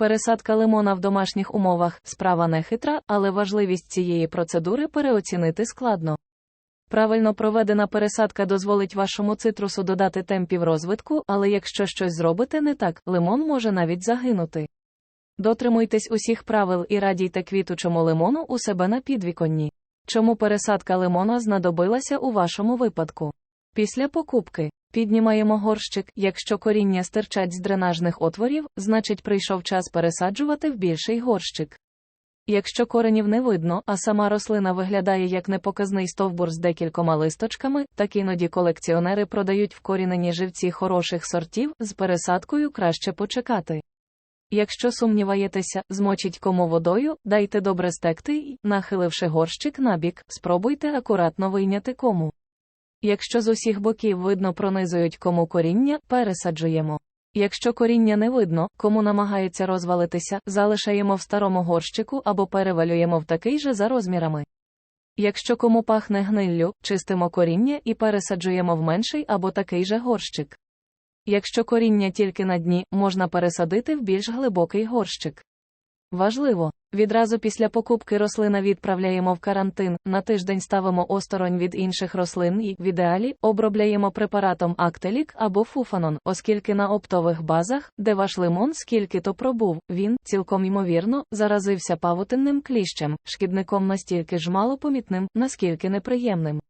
Пересадка лимона в домашніх умовах справа не хитра, але важливість цієї процедури переоцінити складно. Правильно проведена пересадка дозволить вашому цитрусу додати темпів розвитку, але якщо щось зробите не так, лимон може навіть загинути. Дотримуйтесь усіх правил і радійте квітучому лимону у себе на підвіконні. Чому пересадка лимона знадобилася у вашому випадку? Після покупки піднімаємо горщик, якщо коріння стирчать з дренажних отворів, значить прийшов час пересаджувати в більший горщик. Якщо коренів не видно, а сама рослина виглядає як непоказний стовбур з декількома листочками, так іноді колекціонери продають вкорінені живці хороших сортів, з пересадкою краще почекати. Якщо сумніваєтеся, змочіть кому водою, дайте добре стекти і, нахиливши горщик набік, спробуйте акуратно вийняти кому. Якщо з усіх боків видно пронизують кому коріння, пересаджуємо. Якщо коріння не видно, кому намагається розвалитися, залишаємо в старому горщику або перевалюємо в такий же за розмірами. Якщо кому пахне гниллю, чистимо коріння і пересаджуємо в менший або такий же горщик. Якщо коріння тільки на дні, можна пересадити в більш глибокий горщик. Важливо, відразу після покупки рослина відправляємо в карантин, на тиждень ставимо осторонь від інших рослин і, в ідеалі, обробляємо препаратом Актелік або Фуфанон, оскільки на оптових базах, де ваш лимон скільки то пробув, він, цілком ймовірно, заразився павутинним кліщем, шкідником настільки ж малопомітним, наскільки неприємним.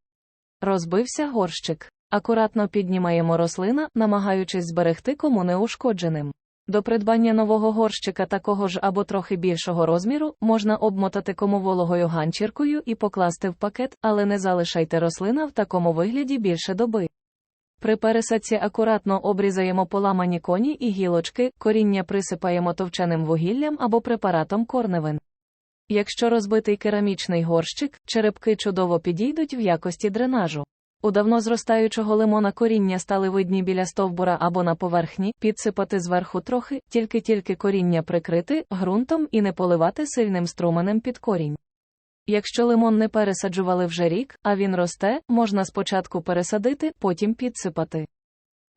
Розбився горщик. Акуратно піднімаємо рослина, намагаючись зберегти кому неушкодженим. До придбання нового горщика такого ж або трохи більшого розміру можна обмотати кому вологою ганчіркою і покласти в пакет, але не залишайте рослина в такому вигляді більше доби. При пересадці акуратно обрізаємо поламані коні і гілочки, коріння присипаємо товченим вугіллям або препаратом корневин. Якщо розбитий керамічний горщик, черепки чудово підійдуть в якості дренажу. У давно зростаючого лимона коріння стали видні біля стовбура або на поверхні, підсипати зверху трохи, тільки-тільки коріння прикрити ґрунтом і не поливати сильним струменем під корінь. Якщо лимон не пересаджували вже рік, а він росте, можна спочатку пересадити, потім підсипати.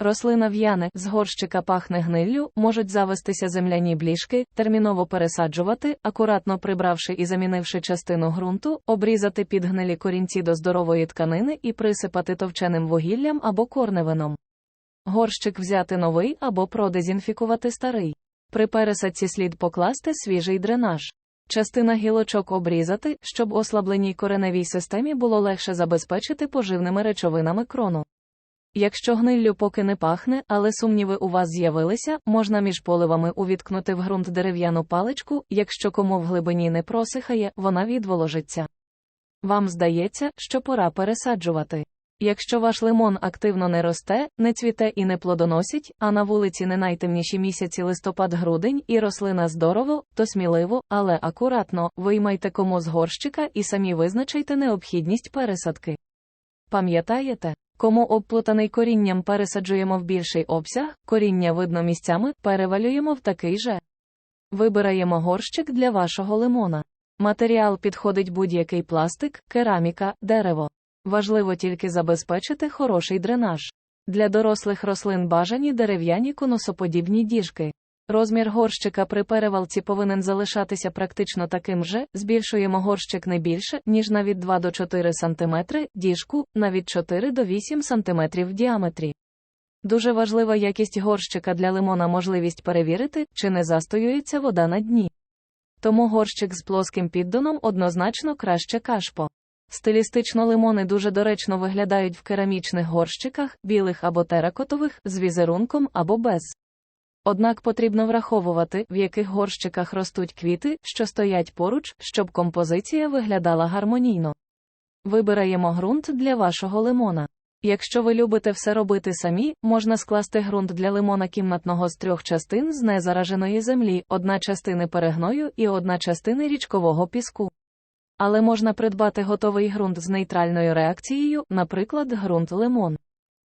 Рослина в'яне, з горщика пахне гниллю, можуть завестися земляні бліжки, терміново пересаджувати, акуратно прибравши і замінивши частину ґрунту, обрізати підгнилі корінці до здорової тканини і присипати товченим вугіллям або корневином. Горщик взяти новий або продезінфікувати старий. При пересадці слід покласти свіжий дренаж. Частина гілочок обрізати, щоб ослабленій кореневій системі було легше забезпечити поживними речовинами крону. Якщо гниллю поки не пахне, але сумніви у вас з'явилися, можна між поливами увіткнути в ґрунт дерев'яну паличку, якщо кому в глибині не просихає, вона відволожиться. Вам здається, що пора пересаджувати. Якщо ваш лимон активно не росте, не цвіте і не плодоносить, а на вулиці не найтемніші місяці листопад-грудень і рослина здорово, то сміливо, але акуратно виймайте кому з горщика і самі визначайте необхідність пересадки. Пам'ятаєте? Кому обплутаний корінням пересаджуємо в більший обсяг, коріння видно місцями, перевалюємо в такий же. Вибираємо горщик для вашого лимона. Матеріал підходить будь-який пластик, кераміка, дерево. Важливо тільки забезпечити хороший дренаж. Для дорослих рослин бажані дерев'яні конусоподібні діжки. Розмір горщика при перевалці повинен залишатися практично таким же, збільшуємо горщик не більше, ніж на від 2 до 4 см, діжку на від 4 до 8 см в діаметрі. Дуже важлива якість горщика для лимона можливість перевірити, чи не застоюється вода на дні. Тому горщик з плоским піддоном однозначно краще кашпо. Стилістично лимони дуже доречно виглядають в керамічних горщиках, білих або теракотових, з візерунком або без. Однак потрібно враховувати, в яких горщиках ростуть квіти, що стоять поруч, щоб композиція виглядала гармонійно. Вибираємо ґрунт для вашого лимона. Якщо ви любите все робити самі, можна скласти ґрунт для лимона кімнатного з трьох частин з незараженої землі, одна частини перегною і одна частини річкового піску. Але можна придбати готовий ґрунт з нейтральною реакцією, наприклад, ґрунт лимон.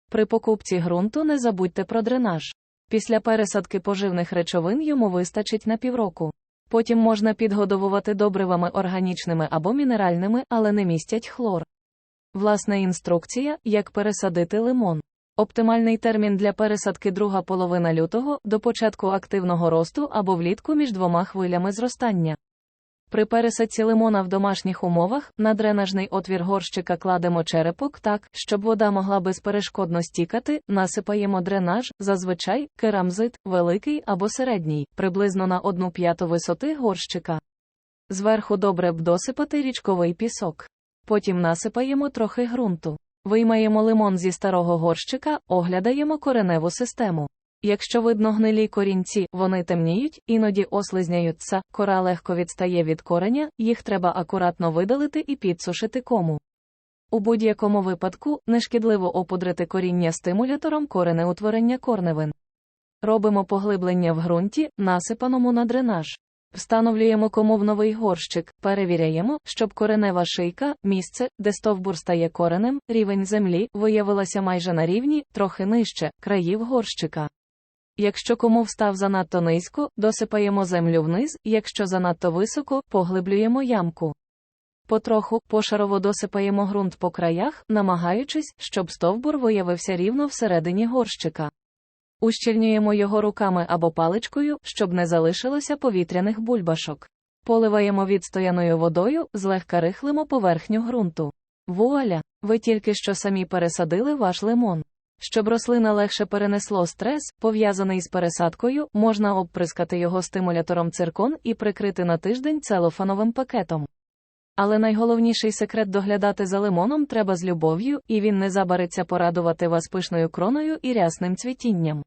При покупці ґрунту не забудьте про дренаж. Після пересадки поживних речовин йому вистачить на півроку. Потім можна підгодовувати добривами органічними або мінеральними, але не містять хлор. Власна інструкція, як пересадити лимон. Оптимальний термін для пересадки друга половина лютого до початку активного росту або влітку між двома хвилями зростання. При пересадці лимона в домашніх умовах на дренажний отвір горщика кладемо черепок так, щоб вода могла безперешкодно стікати, насипаємо дренаж, зазвичай керамзит, великий або середній, приблизно на 1 п'яту висоти горщика. Зверху добре б досипати річковий пісок. Потім насипаємо трохи ґрунту. Виймаємо лимон зі старого горщика, оглядаємо кореневу систему. Якщо видно гнилі корінці, вони темніють, іноді ослизняються, кора легко відстає від кореня, їх треба акуратно видалити і підсушити кому. У будь-якому випадку нешкідливо опудрити коріння стимулятором коренеутворення корневин. Робимо поглиблення в ґрунті, насипаному на дренаж. Встановлюємо кому в новий горщик, перевіряємо, щоб коренева шийка, місце, де стовбур стає коренем, рівень землі, виявилася майже на рівні, трохи нижче, країв горщика. Якщо кому встав занадто низько, досипаємо землю вниз, якщо занадто високо, поглиблюємо ямку. Потроху, пошарово досипаємо ґрунт по краях, намагаючись, щоб стовбур виявився рівно всередині горщика. Ущільнюємо його руками або паличкою, щоб не залишилося повітряних бульбашок. Поливаємо відстояною водою, злегка рихлимо поверхню ґрунту. Вуаля! Ви тільки що самі пересадили ваш лимон. Щоб рослина легше перенесло стрес, пов'язаний з пересадкою, можна обприскати його стимулятором циркон і прикрити на тиждень целофановим пакетом. Але найголовніший секрет доглядати за лимоном треба з любов'ю, і він не забариться порадувати вас пишною кроною і рясним цвітінням.